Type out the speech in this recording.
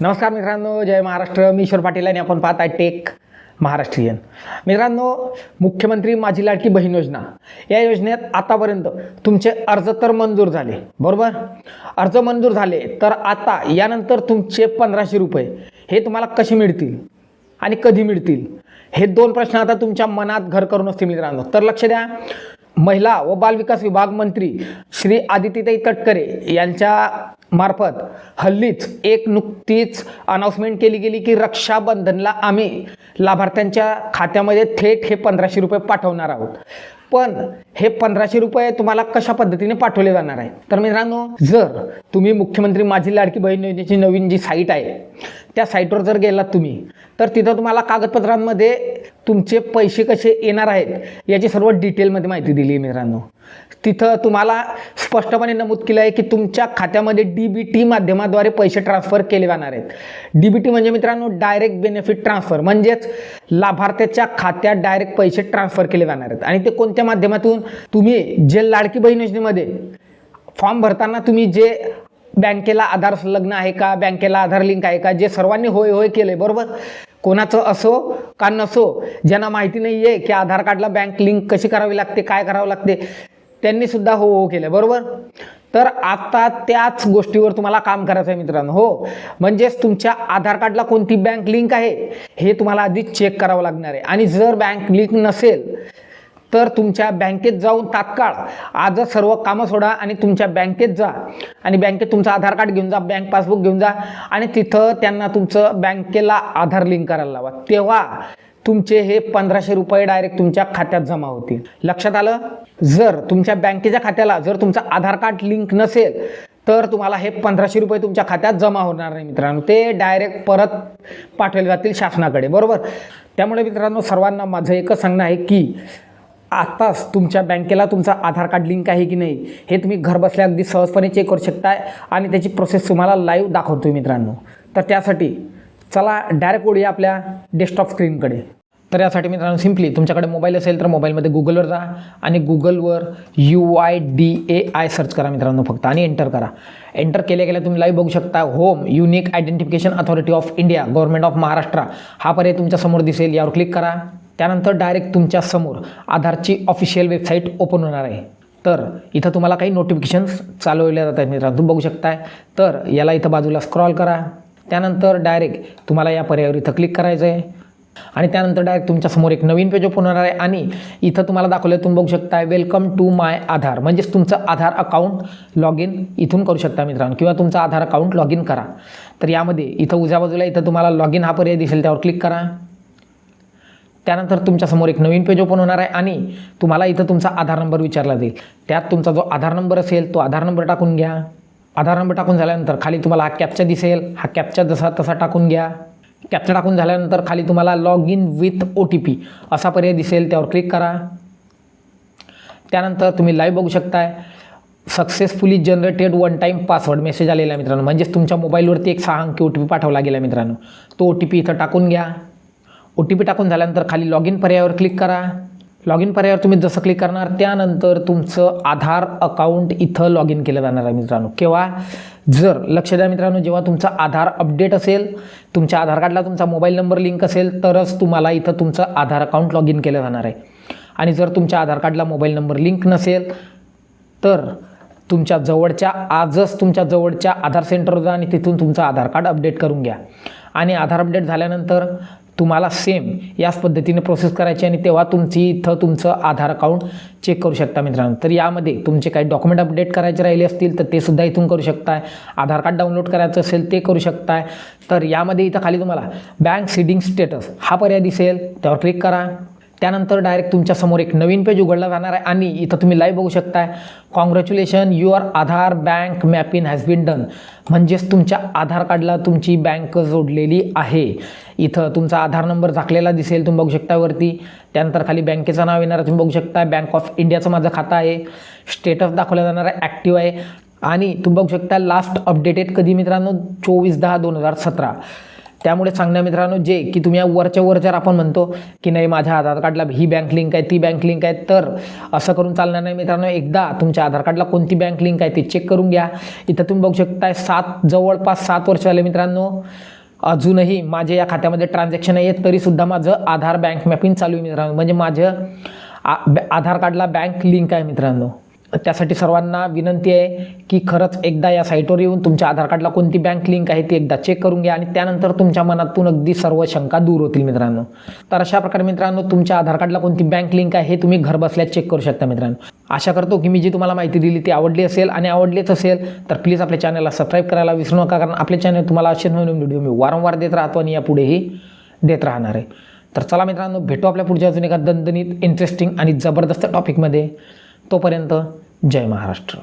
नमस्कार मित्रांनो जय महाराष्ट्र. मी ईश्वर पाटील आणि आपण पाहत आहे टेक महाराष्ट्रीयन. मित्रांनो मुख्यमंत्री माझी लाडकी बहीण योजना. या योजनेत आतापर्यंत तुमचे अर्ज तर मंजूर झाले बरोबर? अर्ज मंजूर झाले तर आता यानंतर तुमचे पंधराशे रुपये हे तुम्हाला कसे मिळतील आणि कधी मिळतील? हे दोन प्रश्न आता तुमच्या मनात घर करून असतील मित्रांनो. तर लक्ष द्या. महिला व बालविकास विभाग मंत्री श्री आदित्यताई तटकरे यांच्या मार्फत हल्लीच एक नुकतीच अनाऊन्समेंट केली गेली की रक्षाबंधनला आम्ही लाभार्थ्यांच्या खात्यामध्ये थेट हे पंधराशे रुपये पाठवणार आहोत. पण हे पंधराशे रुपये तुम्हाला कशा पद्धतीने पाठवले जाणार आहे? तर मित्रांनो जर तुम्ही मुख्यमंत्री माझी लाडकी बहीण योजनेची नवीन जी साईट आहे त्या साईटवर जर गेलात तुम्ही तर तिथं तुम्हाला कागदपत्रांमध्ये तुमचे पैसे कसे येणार आहेत याची सर्व डिटेलमध्ये माहिती दिली आहे मित्रांनो. तिथं तुम्हाला स्पष्टपणे नमूद केलं आहे की तुमच्या खात्यामध्ये डी बी टी माध्यमाद्वारे पैसे ट्रान्सफर केले जाणार आहेत. डी बी टी म्हणजे मित्रांनो डायरेक्ट बेनिफिट ट्रान्सफर म्हणजेच लाभार्थ्याच्या खात्यात डायरेक्ट पैसे ट्रान्सफर केले जाणार आहेत. आणि ते कोणत्या माध्यमातून? तुम्ही जे लाडकी बहीण योजनेमध्ये फॉर्म भरताना तुम्ही जे बँकेला आधार संलग्न आहे का? बँकेला आधार लिंक आहे का? जे सर्वांनी होय होय केले बरोबर? कोणाचं असो का नसो ज्यांना माहिती नाही आहे की आधार कार्डला बँक लिंक कशी करावी लागते काय करावं लागते त्यांनी सुद्धा हो हो केलं बरोबर? तर आता त्याच गोष्टीवर तुम्हाला काम करायचं आहे मित्रांनो हो. म्हणजेच तुमच्या आधार कार्डला कोणती बँक लिंक आहे हे तुम्हाला आधी चेक करावं लागणार आहे. आणि जर बँक लिंक नसेल तर तुमच्या बँकेत जाऊन तात्काळ आजच सर्व कामं सोडा आणि तुमच्या बँकेत जा. आणि बँकेत तुमचं आधार कार्ड घेऊन जा बँक पासबुक घेऊन जा. आणि तिथं त्यांना तुमचं बँकेला आधार लिंक करायला लावा. तेव्हा तुमचे हे पंधराशे रुपये डायरेक्ट तुमच्या खात्यात जमा होतील. लक्षात आलं? जर तुमच्या बँकेच्या खात्याला जर तुमचं आधार कार्ड लिंक नसेल तर तुम्हाला हे पंधराशे रुपये तुमच्या खात्यात जमा होणार नाही मित्रांनो. ते डायरेक्ट परत पाठवले जातील शासनाकडे. बरोबर? त्यामुळे मित्रांनो सर्वांना माझं एकच सांगणं आहे की आत्ताच तुमच्या बँकेला तुमचा आधार कार्ड लिंक आहे की नाही हे तुम्ही घरबसल्या अगदी सहजपणे चेक करू शकताय आणि त्याची प्रोसेस तुम्हाला लाईव्ह दाखवतो मित्रांनो. तर त्यासाठी चला डायरेक्ट ओढूया आपल्या डेस्कटॉप स्क्रीनकडे तर यासाठी मित्रांनो सिम्पली तुमच्याकडे मोबाईल असेल तर मोबाईलमध्ये गुगलवर जा आणि गुगलवर U I D A I search करा मित्रांनो फक्त आणि एंटर करा. एंटर केल्या गेल्या तुम्ही लाईव्ह बघू शकता home unique identification authority of India government of Maharashtra हा पर्याय तुमच्यासमोर दिसेल यावर क्लिक करा. त्यानंतर डायरेक्ट तुमच्यासमोर आधारची ऑफिशियल वेबसाईट ओपन होणार आहे. तर इथं तुम्हाला काही नोटिफिकेशन्स चालवल्या जात आहेत मित्रांनो. बघू शकताय. तर याला इथं बाजूला स्क्रॉल करा. त्यानंतर डायरेक्ट तुम्हाला या पर्यायावर इथं क्लिक करायचं आहे. आणि त्यानंतर डायरेक्ट तुमच्यासमोर एक नवीन पेज ओपन होणार आहे. आणि इथं तुम्हाला दाखवलं तुम्ही बघू शकता वेलकम टू माय आधार. म्हणजेच तुमचं आधार अकाउंट लॉग इन इथून करू शकता मित्रांनो. किंवा तुमचं आधार अकाउंट लॉग इन करा. तर यामध्ये इथं उजव्या बाजूला इथं तुम्हाला लॉग इन हा पर्याय दिसेल. त्यावर क्लिक करा. त्यानंतर तुमच्यासमोर एक नवीन पेज ओपन होणार आहे आणि तुम्हाला इथं तुमचा आधार नंबर विचारला जाईल. त्यात तुमचा जो आधार नंबर असेल तो आधार नंबर टाकून घ्या. आधार नंबर टाकून झाल्यानंतर खाली तुम्हाला हा कॅप्चा दिसेल. हा कॅप्चा जसा तसा टाकून घ्या. कॅप्चा टाकून झाल्यानंतर खाली तुम्हाला log in with O T P असा पर्याय दिसेल त्यावर क्लिक करा. त्यानंतर तुम्ही लाईव्ह बघू शकताय. Successfully generated one time password message आलेला मित्रांनो. म्हणजेच तुमच्या मोबाईलवरती एक सहा अंकी ओ टी पी पाठवला गेला मित्रांनो. तो ओ टी पी इथं टाकून घ्या. ओ टी पी टाकून झाल्यानंतर खाली लॉग इन पर्यायावर क्लिक करा. लॉग इन पर्यायावर तुम्ही जसं क्लिक करणार त्यानंतर तुमचं आधार अकाउंट इथं लॉग इन केलं जाणार आहे मित्रांनो. केव्हा? जर लक्ष द्या मित्रांनो जेव्हा तुमचा आधार अपडेट असेल तुमच्या आधार कार्डला तुमचा मोबाईल नंबर लिंक असेल तरच तुम्हाला इथं तुमचं आधार अकाउंट लॉग इन केलं जाणार आहे. आणि जर तुमच्या आधार कार्डला मोबाईल नंबर लिंक नसेल तर तुमच्या जवळच्या आजच तुमच्या जवळच्या आधार सेंटरवर जा आणि तिथून तुमचं आधार कार्ड अपडेट करून घ्या. आणि आधार अपडेट झाल्यानंतर तुम्हाला सेम याच पद्धतीने प्रोसेस करायची आणि तेव्हा तुमची इथं तुमचं आधार अकाउंट चेक करू शकता मित्रांनो. तर यामध्ये तुमचे काही डॉक्युमेंट अपडेट करायचे राहिले असतील तर ते सुद्धा इथून करू शकताय. आधार कार्ड डाउनलोड करायचं असेल ते करू शकताय. तर यामध्ये इथं खाली तुम्हाला बँक सीडिंग स्टेटस हा पर्याय दिसेल. त्यावर क्लिक करा. त्यानंतर डायरेक्ट तुमच्यासमोर एक नवीन पेज उघडला जाणार आहे आणि इथं तुम्ही लाईव्ह बघू शकताय. Congratulation your Aadhaar bank mapping has been done म्हणजेच तुमच्या आधार कार्डला तुमची बँक जोडलेली आहे. इथं तुमचा आधार नंबर झाकलेला दिसेल तुम्ही बघू शकता वरती. त्यानंतर खाली बँकेचं नाव येणार आहे, तुम्ही बघू शकता बँक ऑफ इंडियाचं माझं खातं आहे. स्टेटस दाखवलं जाणार आहे ॲक्टिव्ह आहे. आणि तुम्ही बघू शकता लास्ट अपडेटेड कधी मित्रांनो? चोवीस दहा दोन हजार सतरा. त्यामुळे सांगण्या मित्रांनो जे की तुम्ही या वरच्या वर जर आपण म्हणतो की नाही माझ्या आधार कार्डला ही बँक लिंक आहे ती बँक लिंक आहे तर असं करून चालणार नाही मित्रांनो. एकदा तुमच्या आधार कार्डला कोणती बँक लिंक आहे ते चेक करून घ्या. इथं तुम्ही बघू शकताय सात जवळपास सात वर्ष झाले मित्रांनो. अजूनही माझे या खात्यामध्ये ट्रान्झॅक्शन आहे तरीसुद्धा माझं आधार बँक मॅपिंग चालू आहे मित्रांनो. म्हणजे माझं आ आधार कार्डला बँक लिंक आहे मित्रांनो. त्यासाठी सर्वांना विनंती आहे की खरंच एकदा या साईटवर येऊन तुमच्या आधार कार्डला कोणती बँक लिंक आहे ती एकदा चेक करून घ्या आणि त्यानंतर तुमच्या मनातून अगदी सर्व शंका दूर होतील मित्रांनो. तर अशा प्रकारे मित्रांनो तुमच्या आधार कार्डला कोणती बँक लिंक आहे हे तुम्ही घरबसल्या चेक करू शकता मित्रांनो. आशा करतो की मी जी तुम्हाला माहिती दिली ती आवडली असेल आणि आवडलीच असेल तर प्लीज आपल्या चॅनलला सबस्क्राईब करायला विसरू नका कारण आपले चॅनल तुम्हाला असे नवीन व्हिडिओ मी वारंवार देत राहतो आणि यापुढेही देत राहणार आहे. तर चला मित्रांनो भेटू आपल्या पुढच्या अजून एका दणदणीत इंटरेस्टिंग आणि जबरदस्त टॉपिकमध्ये तोपर्यंत जय महाराष्ट्र.